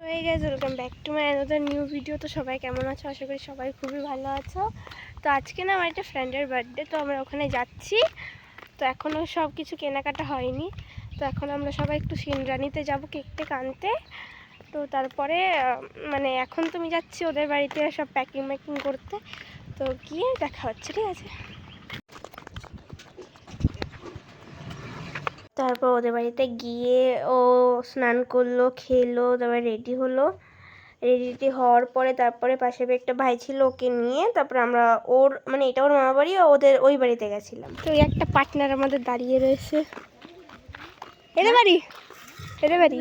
হয়ে গেছে welcome back to my another new video তো সবাই কেমন আছো? আশা করি সবাই খুবই ভালো আছো। তো আজকে না আমার একটা ফ্রেন্ডের বার্থডে তো আমরা ওখানে যাচ্ছি। তো এখনও সব কিছু কেনাকাটা হয়নি। তো এখন আমরা সবাই একটু সিনরানিতে যাব কেক টেক আনতে। তো তারপরে মানে এখন তুমি যাচ্ছি ওদের বাড়িতে সব প্যাকিং ম্যাকিং করতে। তো গিয়ে দেখা হচ্ছে, ঠিক আছে? তারপর ওদের বাড়িতে গিয়ে ও স্নান করল খেলো তারপর রেডি হলো। রেডি হওয়ার পরে তারপরে পাশে একটা ভাই ছিল ওকে নিয়ে তারপরে আমরা ওর মানে এটা ওর মামা বাড়ি ওদের ওই বাড়িতে গেছিলাম। তো ওই একটা পার্টনার আমাদের দাঁড়িয়ে রয়েছে। এদের বাড়ি? এদের বাড়ি?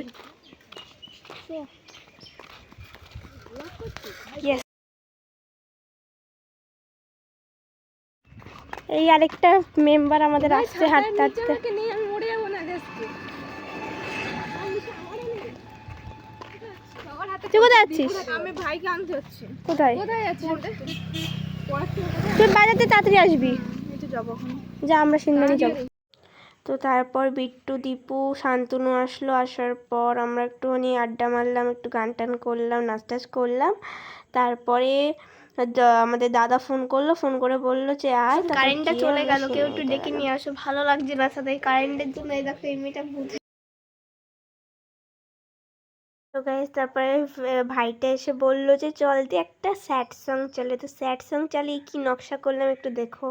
এই আরেকটা মেম্বার আমাদের আসছে হাঁটতে হাঁটতে। তুই কোথায় যাচ্ছিস আমি ভাইকে আনতে হচ্ছে কোথায়? কোথায় যাচ্ছিস তুই বাজাতে তাড়াতাড়ি আসবি। তো যা আমরা সিন্দানি যাব। তো তারপর বিট্টু দীপু শান্তনু আসলো। আসার পর আমরা একটুখানি আড্ডা মারলাম একটু গান টান করলাম নাচ টাচ করলাম। তারপরে আমাদের দাদা ফোন করল ফোন করে বলল যে আয় কারেন্টটা চলে গেল কেউ একটু ডেকে নিয়ে আসো ভালো লাগছে না সাথে। কারেন্টের জন্য এই দেখো এই মেয়েটা বুঝে তো তারপরে ভাইটা এসে বলল যে, চল দিয়ে একটা স্যাড সং চলে। তো স্যাড সং চালিয়ে কি নকশা করলাম একটু দেখো।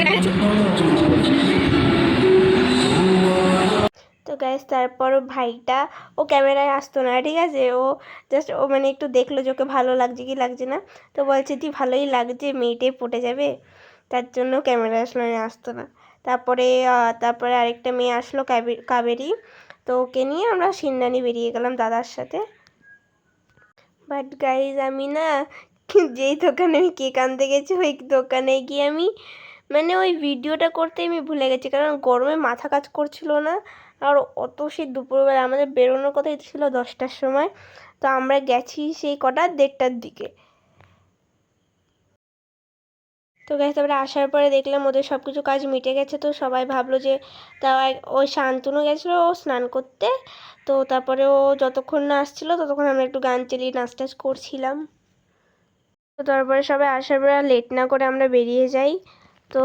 তো গ্যাস তারপর ভাইটা ও ক্যামেরায় আসতো না, ঠিক আছে? ও জাস্ট ও মানে একটু দেখল যে ওকে ভালো লাগছে কি লাগছে না? তো বলছে, তুই ভালোই লাগছে, মেয়েটাই পটে যাবে? তার জন্য ক্যামেরা আসলো না আসতো না। তারপরে তারপরে আরেকটা মেয়ে আসলো কাবে- কাবেরী। তো ওকে নিয়ে আমরা সিন্নানি বেরিয়ে গেলাম দাদার সাথে। বাট গাইজ আমি না যেই দোকানে আমি কেক আনতে গেছি, ওই দোকানে গিয়ে আমি মানে ওই ভিডিওটা করতে আমি ভুলে গেছি, কারণ গরমে মাথা কাজ করছিল না। আর অত সেই দুপুরবেলা আমাদের বেরোনোর কথাই ছিল দশটার সময়। তো আমরা গেছি সেই কটা দেড়টার দিকে। তো গেছে তারপরে আসার পরে দেখলাম ওদের সব কিছু কাজ মিটে গেছে। তো সবাই ভাবলো যে তাও ওই শান্তনু গেছিল ও স্নান করতে। তো তারপরে ও যতক্ষণ না আসছিল ততক্ষণ আমরা একটু গান চালিয়ে নাচ টাচ করছিলাম। তো তারপরে সবাই আসার পরে লেট না করে আমরা বেরিয়ে যাই। তো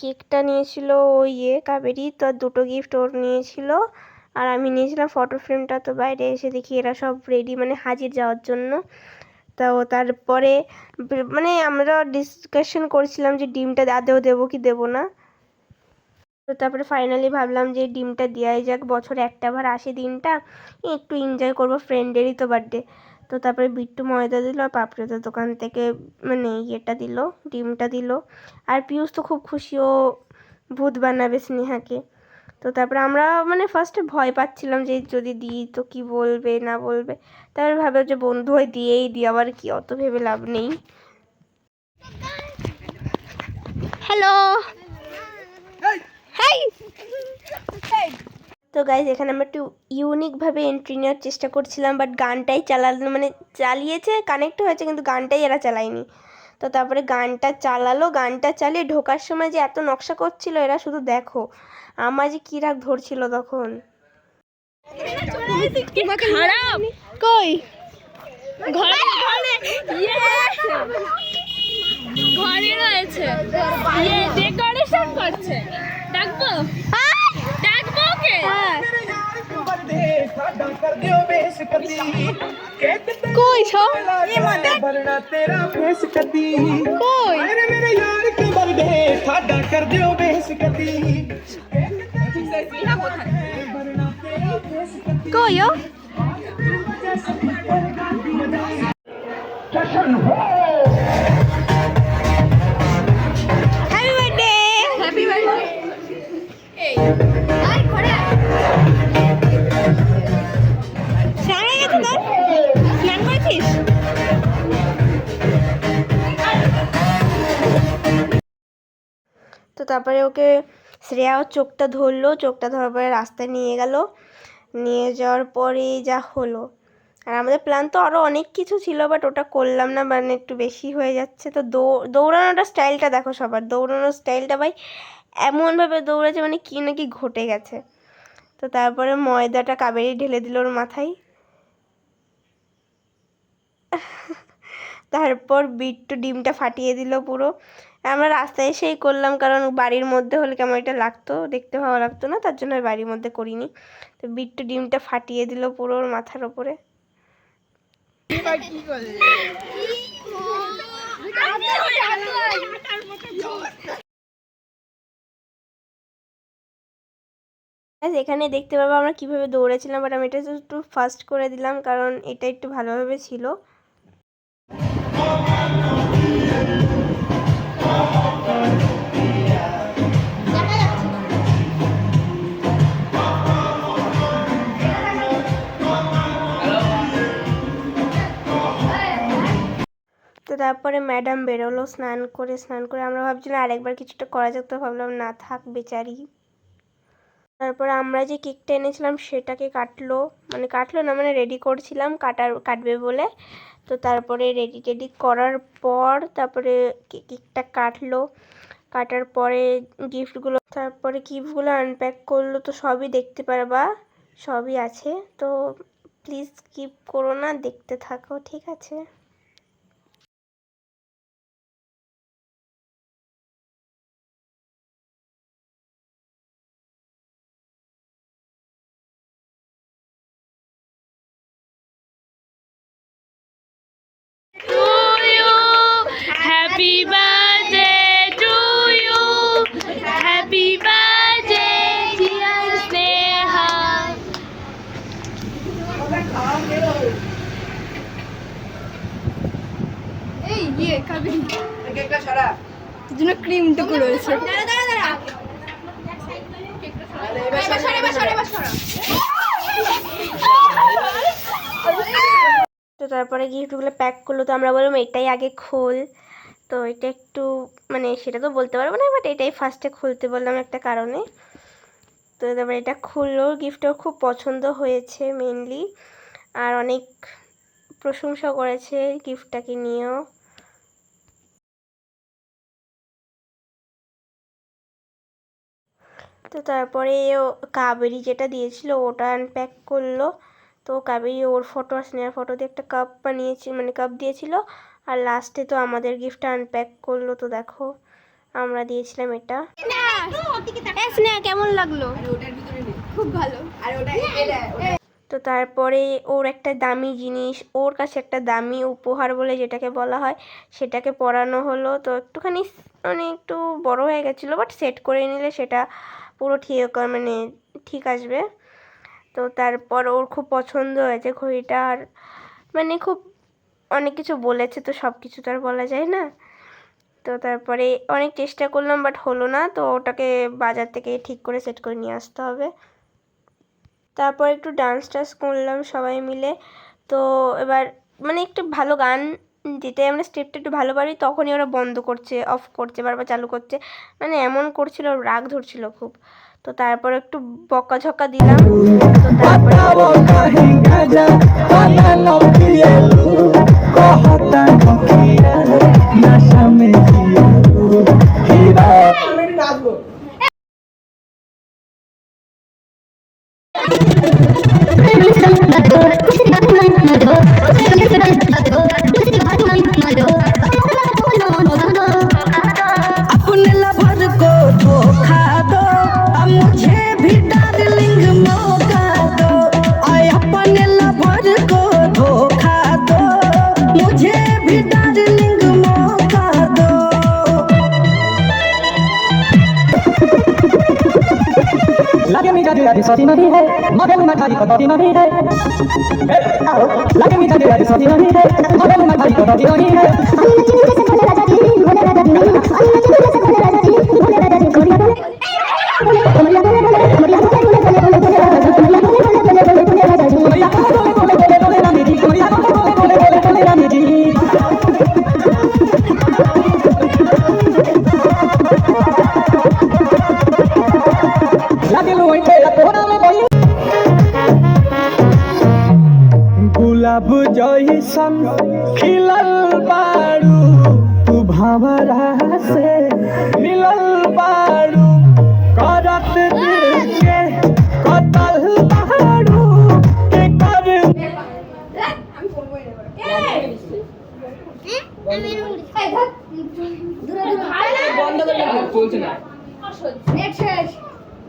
কেকটা নিয়েছিল ওই ইয়ে কাবেরি, তো আর দুটো গিফট ওর নিয়েছিল। আর আমি নিয়েছিলাম ফটো ফ্রেমটা তো বাইরে এসে দেখি এরা সব রেডি মানে হাজির যাওয়ার জন্য। তো তারপরে মানে আমরা ডিসকাশন করছিলাম যে ডিমটা আদেও দেবো কি দেবো না। তো তারপরে ফাইনালি ভাবলাম যে ডিমটা দেওয়াই যাক, বছরে একটা বার আসে দিনটা একটু এনজয় করব ফ্রেন্ডেরই তো বার্থডে তো তারপরে বিট্টু ময়দা দিল আর পাপড়িদের দোকান থেকে মানে ইয়েটা দিল ডিমটা দিল। আর পিয়ুষ তো খুব খুশি ও ভূত বানাবে স্নেহাকে। তো তারপরে আমরা মানে ফার্স্টে ভয় পাচ্ছিলাম যে যদি দিই তো কি বলবে না বলবে। তারপরে ভাবে যে বন্ধু হয় দিয়েই দিই আবার কি অত ভেবে লাভ নেই। হ্যালো হাই তো গাইজ এখানে আমরা একটু ইউনিকভাবে এন্ট্রি নেওয়ার চেষ্টা করছিলাম বাট গানটাই চালানো মানে চালিয়েছে কানেক্ট হয়েছে, কিন্তু গানটাই এরা চালায়নি। তো তারপরে গানটা চালালো, গানটা চালিয়ে ঢোকার সময় যে এত নকশা করছিল, এরা শুধু দেখো। আমার যে কী রাগ ধরছিল তখন। কই? ঘরে রয়েছে। ডেকোরেশন করছে। ডাকবো कोई छो। ये मदे बरना तेरा फेस कदी कोई। अरे मेरे यार के बर्दे साडा कर दियो बेस कदी कोई हो जश्न हो। তারপরে ওকে শ্রেয়াও চোখটা ধরলো, চোখটা ধরার পরে রাস্তায় নিয়ে গেল। নিয়ে যাওয়ার পরে যা হলো। আর আমাদের প্ল্যান তো আরও অনেক কিছু ছিল বাট ওটা করলাম না মানে একটু বেশি হয়ে যাচ্ছে। তো দৌড়ানোটা স্টাইলটা দেখো সবার। দৌড়ানোর স্টাইলটা ভাই এমনভাবে দৌড়েছে মানে কী না কি ঘটে গেছে। তো তারপরে ময়দাটা কাবেরি ঢেলে দিল ওর মাথায়। তারপর বিট্টু ডিমটা ফাটিয়ে দিল পুরো। আমরা রাস্তায় এসেই করলাম, কারণ বাড়ির মধ্যে হলে কেমন এটা লাগতো, দেখতে ভালো লাগতো না, তার জন্য বাড়ির মধ্যে করিনি। তো বিট্টু ডিমটা ফাটিয়ে দিল পুরো ওর মাথার ওপরে। এখানে দেখতে পাবো আমরা কীভাবে দৌড়েছিলাম বাট আমি এটা একটু ফাস্ট করে দিলাম, কারণ এটা একটু ভালোভাবে ছিল। তো তারপরে ম্যাডাম বেরোলো, স্নান করে স্নান করে আমরা ভাবছিলাম আরেকবার কিছুটা করা যাক, তো ভাবলাম না থাক বেচারি। তারপরে আমরা যে কেকটা এনেছিলাম সেটাকে কাটলো মানে কাটলো না মানে রেডি করছিলাম, কাটার, কাটবে বলে। তো তারপরে রেডি টেডি করার পর তারপরে কেকটা কাটলো। কাটার পরে গিফটগুলো তারপরে গিফটগুলো আনপ্যাক করল তো সবই দেখতে পারবা, সবই আছে। তো প্লিজ স্কিপ করো না, দেখতে থাকো, ঠিক আছে? ইয়ে কাবেরি জন্য ক্রিমটুকু রয়েছে। তো তারপরে গিফটগুলো প্যাক করল তো আমরা বললাম এটাই আগে খোল। তো এটা একটু মানে সেটা তো বলতে পারব না বাট এটাই ফার্স্টে খুলতে বললাম একটা কারণে। তো তারপরে এটা খুললো গিফটটাও খুব পছন্দ হয়েছে মেনলি আর অনেক প্রশংসা করেছে গিফটটাকে নিয়েও। তো তারপরে ও কাবেরি যেটা দিয়েছিল ওটা আনপ্যাক করল। তো কাবেরি ওর ফটো আর স্নেহার ফটো দিয়ে একটা কাপ বানিয়েছি মানে কাপ দিয়েছিল। আর লাস্টে তো আমাদের গিফটটা আনপ্যাক করল তো দেখো আমরা দিয়েছিলাম এটা। স্নেহা কেমন লাগল? খুব ভালো। আর ওটা তো তারপরে ওর একটা দামি জিনিস ওর কাছে একটা দামি উপহার বলে যেটাকে বলা হয় সেটাকে পরানো হলো। তো একটুখানি মানে একটু বড় হয়ে গেছিল বাট সেট করে নিলে সেটা পুরো ঠিক মানে ঠিক আসবে। তো তারপর ওর খুব পছন্দ হয়েছে ঘড়িটা আর মানে খুব অনেক কিছু বলেছে তো সব কিছু তো আর বলা যায় না। তো তারপরে অনেক চেষ্টা করলাম বাট হলো না, তো ওটাকে বাজার থেকে ঠিক করে সেট করে নিয়ে আসতে হবে। তারপর একটু ডান্স টান্স করলাম সবাই মিলে। তো এবার মানে একটু ভালো গান যেটাই আমরা স্টেপটা একটু ভালো পারি, তখনই ওরা বন্ধ করছে অফ করছে, বারবার চালু করছে। মানে এমন করছিল, রাগ ধরছিল খুব। তো তারপর একটু বকাঝকা দিলাম। তো তারপরে सोती नहीं है मगर मैं खाली कटौती नहीं है आओ लगे मीठा दिया दी सोती नहीं है मगर मैं खाली कटौती नहीं है खिलल बाड़ू तू भंवरा से मिलल बाड़ू करत दिल के कतल बाड़ू के कर আমি করবোই না বন্ধ করে চলছে না নেট শেষ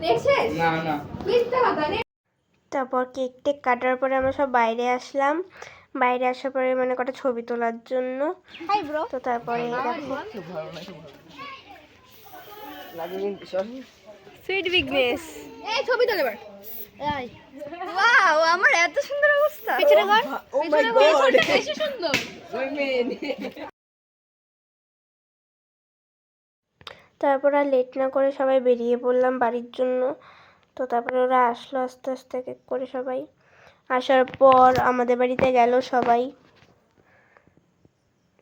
নেট শেষ না না মিথ্যা কথা নেট তারপর কেক টেক কাটার পরে আমরা সব বাইরে আসলাম বাইরে আসার পরে মানে কটা ছবি তোলার জন্য। তো তারপরে সুইট বিগনেস এই ছবি তোলে এবার। ওয়াও আমার এত সুন্দর অবস্থা। পিছনে কর পিছনে কর বেশি সুন্দর। তারপর আর লেট না করে সবাই বেরিয়ে পড়লাম বাড়ির জন্য। তো তারপরে ওরা আসলো আস্তে আস্তে এক এক করে সবাই। আসার পর আমাদের বাড়িতে গেল সবাই।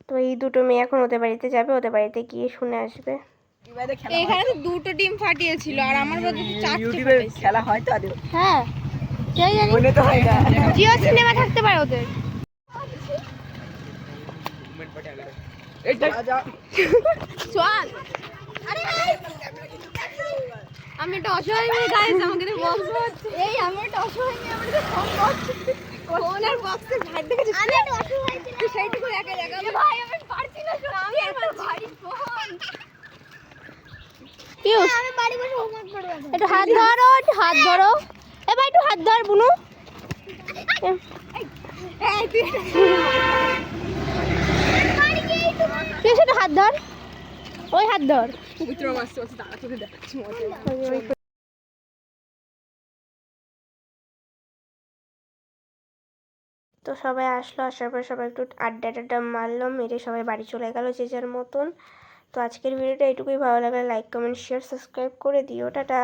তো এই দুটো মেয়ে এখন ওদের বাড়িতে যাবে ওদের বাড়িতে গিয়ে শুনে আসবে। এখানে তো দুটো ডিম ফাটিয়েছিল আর আমার বলতে চারটে খেলা হয় তো হ্যাঁ। সেই জানি? মনে তো হয় না। জিও সিনেমা থাকতে পারে ওদের। চল। আমি একটা অসহায় মেয়ে গাইস আমাকে তো বক্স হচ্ছে এই আমি একটা অসহায় মেয়ে আমাকে তো ফোন করছে। ফোনের বক্সে ভাই দেখেছিস আমি একটা অসহায় তুই সেইটুকু একা একা ভাই আমি পারছি না আমি এত ভারী ফোন পিউষ আমি বাড়ি বসে হোমওয়ার্ক করব একটু হাত ধরো একটু হাত ধরো। এবার একটু হাত ধর বুনু। এই তুই একটু হাত ধর? ওই হাত ধর। পবিত্র চলছে দাঁড়া তোকে দেখাচ্ছি তো সবাই আসলো, আসার পর সবাই একটু আড্ডা টাড্ডা মারলো, মেরে সবাই বাড়ি চলে গেল যে যার মতন। তো আজকের ভিডিওটা এটুকুই ভালো লাগলে লাইক কমেন্ট শেয়ার সাবস্ক্রাইব করে দিও। টাটা।